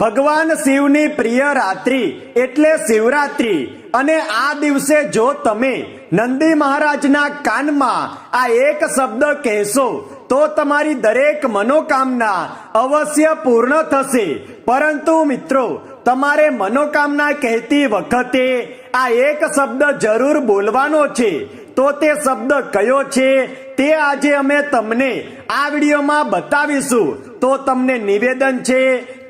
ભગવાન શિવની પ્રિય રાત્રિ એટલે શિવરાત્રિ. અને આ દિવસે જો તમે નંદી મહારાજના કાનમાં આ એક શબ્દ કહેશો, તો તમારી દરેક મનોકામના અવશ્ય પૂર્ણ થશે. પરંતુ મિત્રો, તમારે મનોકામના કહેતી વખતે આ એક શબ્દ જરૂર બોલવાનો છે. તો તે શબ્દ કયો છે? તે આજે અમે તમને આ વિડીયોમાં બતાવીશું. તો તમને નિવેદન છે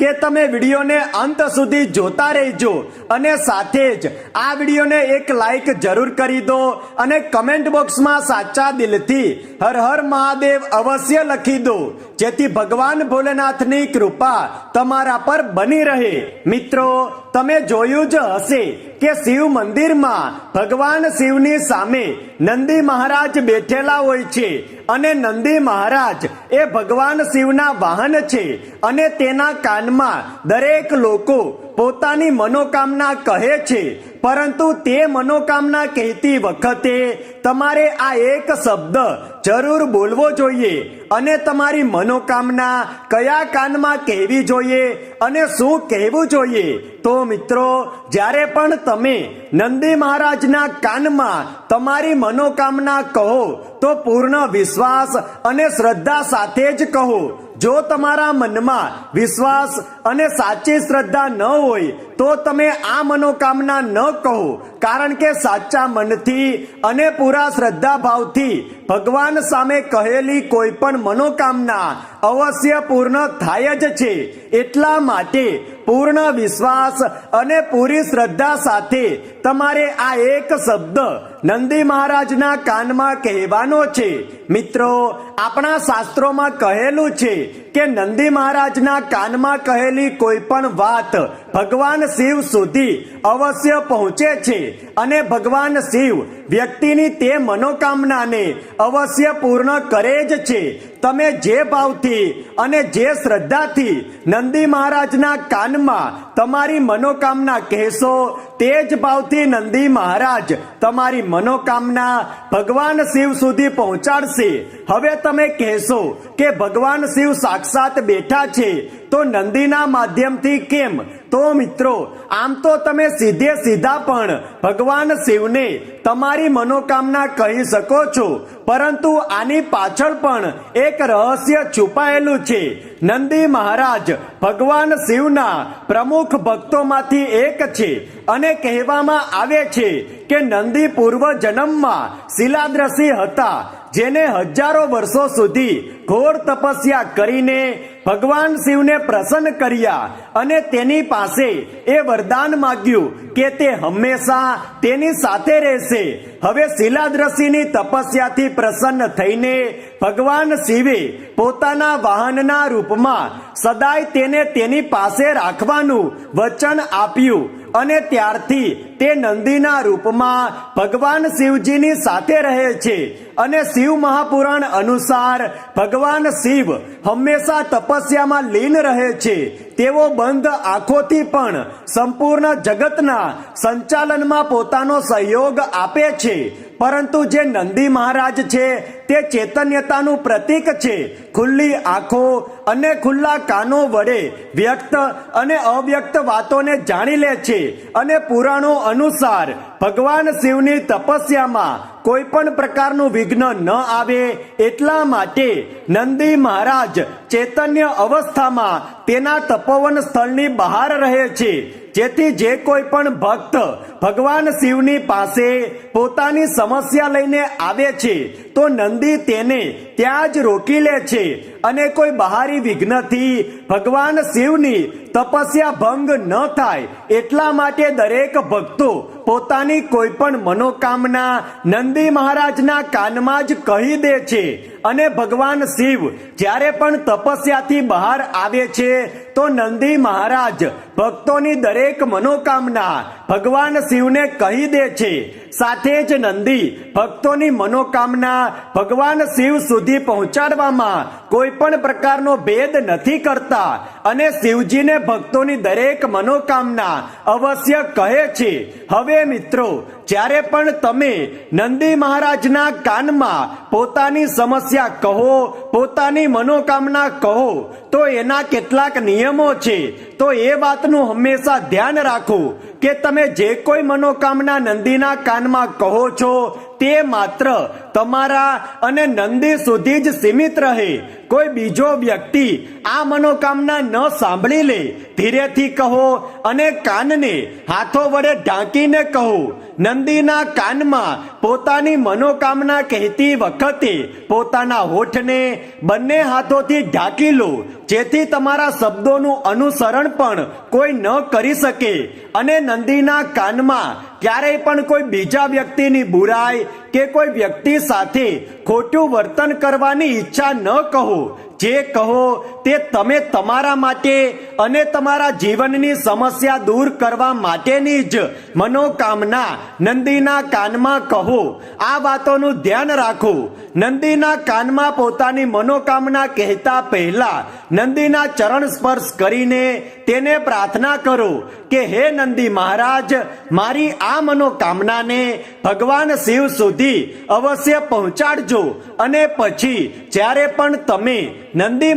કે તમે વિડીયોને અંત સુધી જોતા રહેજો અને સાથે જ આ વિડીયોને એક લાઈક જરૂર કરી દો અને કમેન્ટ બોક્સમાં સાચા દિલથી હર હર મહાદેવ અવશ્ય લખી દો, જેથી ભગવાન ભોલેનાથની કૃપા તમારા પર બની રહે. મિત્રો, તમે જોયું જ હશે કે શિવ મંદિરમાં ભગવાન શિવની સામે નંદી મહારાજ બેઠેલા હોય છે. અને નંદી મહારાજ એ ભગવાન શિવના વાહન છે. અને તેના કાનમાં દરેક લોકો પોતાની મનોકામના કહે છે, પરંતુ તે મનોકામના કહેતી વખતે તમારે આ એક શબ્દ જરૂર બોલવો જોઈએ અને તમારી મનોકામના કયા કાનમાં કહેવી જોઈએ અને શું કહેવું જોઈએ. તો મિત્રો, જ્યારે પણ તમે નંદી મહારાજના કાનમાં તમારી મનોકામના કહો, તો પૂર્ણ વિશ્વાસ અને શ્રદ્ધા સાથે જ કહો. જો તમારા મનમાં વિશ્વાસ અને સાચી શ્રદ્ધા ન હોય તો તમે આ મનોકામના ન કહો, કારણ કે સાચા મનથી અને પૂરા શ્રદ્ધા ભાવથી ભગવાન સામે કહેલી કોઈ પણ મનોકામના અવશ્ય પૂર્ણ થાય જ છે. એટલા માટે પૂર્ણ વિશ્વાસ અને પૂરી શ્રદ્ધા સાથે તમારે આ એક શબ્દ નંદી મહારાજના કાનમાં કહેવાનો છે. મિત્રો, આપણા શાસ્ત્રોમાં કહેલું છે કે નંદી મહારાજના કાનમાં કહેલી કોઈ પણ વાત ભગવાન શિવ સુધી અવશ્ય પહોંચે છે અને ભગવાન શિવ વ્યક્તિની તે મનોકામનાને અવશ્ય પૂર્ણ કરે જ છે. તમે જે ભાવથી અને જે શ્રદ્ધાથી નંદી મહારાજના કાનમાં તમારી મનોકામના કહેશો, તે જ ભાવથી નંદી મહારાજ તમારી મનોકામના ભગવાન શિવ સુધી પહોંચાડશે. હવે તમે કહેશો કે ભગવાન શિવ સાક્ષાત બેઠા છે, તો નંદીના માધ્યમથી કેમ તો મિત્રો, આમ તો તમે સીધે સીધા પણ ભગવાન શિવને તમારી મનોકામના કહી શકો છો, પરંતુ આની પાછળ પણ એક રહસ્ય છુપાયેલું છે. નંદી મહારાજ ભગવાન શિવના પ્રમુખ ભક્તોમાંથી એક છે. અને કહેવામાં આવે છે કે નંદી પૂર્વ જન્મમાં શિલાદ્રસી હતા, જેને હજારો વર્ષો સુધી ઘોર તપસ્યા કરીને ભગવાન શિવને પ્રસન્ન કર્યા અને તેની પાસે એ વરદાન માગ્યું કે તે હંમેશા તેની સાથે રહેશે. હવે શિલાદ્રસિની તપસ્યાથી પ્રસન્ન થઈને ભગવાન શિવે પોતાના વાહનના રૂપમાં સદાય તેને તેની પાસે રાખવાનું વચન આપ્યું અને ત્યારથી તે નંદીના રૂપમાં ભગવાન શિવજીની સાથે રહે છે અને શિવ મહાપુરાણ અનુસાર ભગવાન શિવ હંમેશા તપસ્યામાં લીન રહે છે. તેઓ બંધ આંખોથી પણ સંપૂર્ણ જગતના સંચાલનમાં પોતાનો સહયોગ આપે છે. પરંતુ જે નંદી મહારાજ છે, તે ચૈતન્યતાનું પ્રતીક છે. ખુલ્લી આંખો અને ખુલ્લા કાનો વડે વ્યક્ત અને અવ્યક્ત વાતોને જાણી લે છે અને પુરાણો અનુસાર ભગવાન શિવની તપસ્યામાં કોઈ પણ પ્રકારનું વિઘ્ન ન આવે એટલા માટે નંદી મહારાજ ચૈતન્ય અવસ્થામાં તેના તપોવન સ્થળની બહાર રહે છે. જેથી જે કોઈ પણ ભક્ત ભગવાન શિવની પાસે પોતાની સમસ્યા લઈને આવે છે, તો નંદી તેને ત્યાં જ રોકી લે છે. અને કોઈ બહારી વિઘ્નથી ભગવાન શિવની તપસ્યા ભંગ ન થાય એટલા માટે દરેક ભક્તો પોતાની કોઈ પણ મનોકામના નંદી મહારાજના કાનમાં જ કહી દે છે. અને ભગવાન શિવ જ્યારે પણ તપસ્યાથી બહાર આવે છે, તો નંદી મહારાજ ભક્તોની દરેક મનોકામના ભગવાન શિવને કહી દે છે. સાથે જ નંદી ભક્તોની મનોકામના ભગવાન શિવ સુધી પહોંચાડવામાં કોઈ પણ પ્રકારનો ભેદ નથી કરતા. અને શિવજીને ભક્તોની દરેક મનોકામના અવશ્ય કહે છે. હવે મિત્રો, જ્યારે પણ તમે નંદી મહારાજના કાનમાં પોતાની સમસ્યા કહો, પોતાની મનોકામના કહો, તો એના કેટલાક નિયમો છે. તો એ વાતનું હંમેશા ધ્યાન રાખો કે તમે જે કોઈ મનોકામના નંદીના કાનમાં કહો છો તે માત્ર તમારા અને નંદી સુધી જ સીમિત રહે. કોઈ બીજો વ્યક્તિ આ મનોકામના ન સાંભળી લે. ધીરેથી કહો અને કાનને, હાથો વડે ઢાંકીને કહો. નંદીના કાનમાં પોતાની મનોકામના કહેતી વખતે પોતાના હોઠને બંને હાથોથી ઢાંકી લો. જેથી તમારા શબ્દોનું અનુસરણ પણ કોઈ ન કરી શકે. અને નંદીના કાનમાં ક્યારેય પણ કોઈ બીજા વ્યક્તિની બુરાઈ કે કોઈ વ્યક્તિ સાથે ખોટું વર્તન કરવાની ઈચ્છા ન કહો. જે કહો તે તમે તમારા માટે અને તમારા જીવનની સમસ્યા દૂર કરવા માટેની જ મનોકામના નંદીના કાનમાં કહો. આ વાતોનું ધ્યાન રાખો. નંદીના કાનમાં પોતાની મનોકામના કહેતા પહેલા નંદીના ચરણ સ્પર્શ કરીને તેને પ્રાર્થના કરો કે, હે નંદી મહારાજ, મારી આ મનોકામનાને ભગવાન શિવ સુધી અવશ્ય પહોંચાડજો. અને પછી જ્યારે પણ તમે નંદી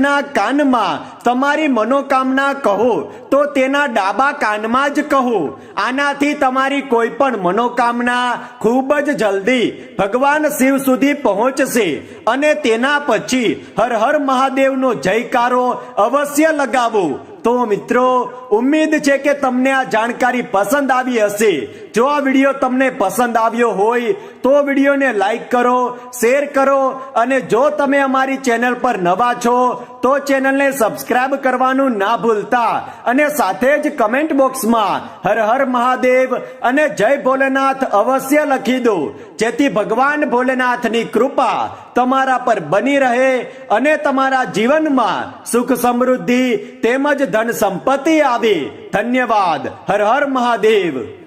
મહારાજના કાનમાં તમારી મનોકામના કહો, તો તેના ડાબા કાનમાં જ કહો. આનાથી તમારી કોઈ પણ મનોકામના ખૂબ જ જલ્દી ભગવાન શિવ સુધી પહોંચશે અને તેના પછી હર હર મહાદેવનો જયકારો અવશ્ય લગાવો. તો મિત્રો, ઉમ્મીદ છે કે તમને આ જાણકારી પસંદ આવી હશે. જો આ વીડિયો તમને પસંદ આવ્યો હોય, તો વિડીયોને લાઈક કરો, શેર કરો અને જો તમે અમારી ચેનલ પર નવા છો તો ચેનલને સબસ્ક્રાઇબ કરવાનું ના ભૂલતા અને સાથે જ કમેન્ટ બોક્સમાં હર હર મહાદેવ અને જય ભોલેનાથ અવશ્ય લખી દો, જેથી ભગવાન ભોલેનાથની કૃપા તમારા પર બની રહે અને તમારા જીવનમાં સુખ સમૃદ્ધિ તેમજ ધન સંપત્તિ આવે. ધન્યવાદ. હર હર મહાદેવ.